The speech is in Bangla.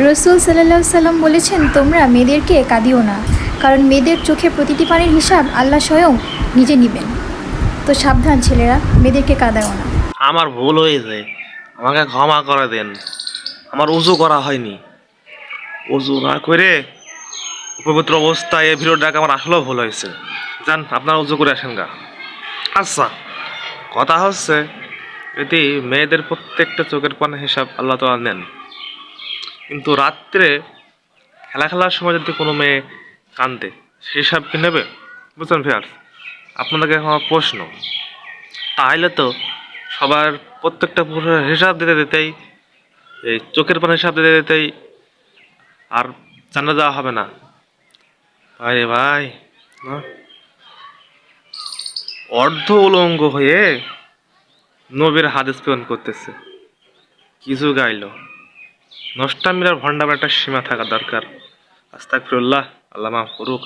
রসুল সাল্লাহ সাল্লাম বলেছেন, তোমরা মেয়েদেরকে কাঁদিও না, কারণ মেয়েদের চোখে প্রতিটি পানির হিসাব আল্লাহ স্বয়ং নিজে নেবেন। তো সাবধান ছেলেরা, মেয়েদেরকে কাঁদাও না। আমার ভুল হয়েছে আমাকে ক্ষমা করে দেন। আমার উজু করা হয়নি। উজু না করে পবিত্র অবস্থায় এই ভিডিওটাকে আমার আসলেও ভুল হয়েছে। যান, আপনারা উজু করে আসেন গা। আচ্ছা কথা হচ্ছে যদি মেয়েদের প্রত্যেকটা চোখের পানে হিসাব আল্লাহ তালা নেন। কিন্তু রাত্রে খেলা খেলার সময় যদি কোনো মেয়ে কান্দে সে হিসাব কি নেবে? বুঝলেন ফিয়ার আপনাদেরকে আমার প্রশ্ন, তাহলে তো সবার প্রত্যেকটা পুরুষের হিসাব দিতে দিতেই, এই চোখের পানি হিসাব দিতে দিতেই আর জানা যাওয়া হবে না। ভাই ভাই? অর্ধ উলঙ্গ হয়ে নবীর হাদিস প্রেরণ করতেছে। কিছু গাইল নষ্টামিরার ভণ্ডামের একটা সীমা থাকা দরকার। আস্তাক আল্লাহ মাফ করুক।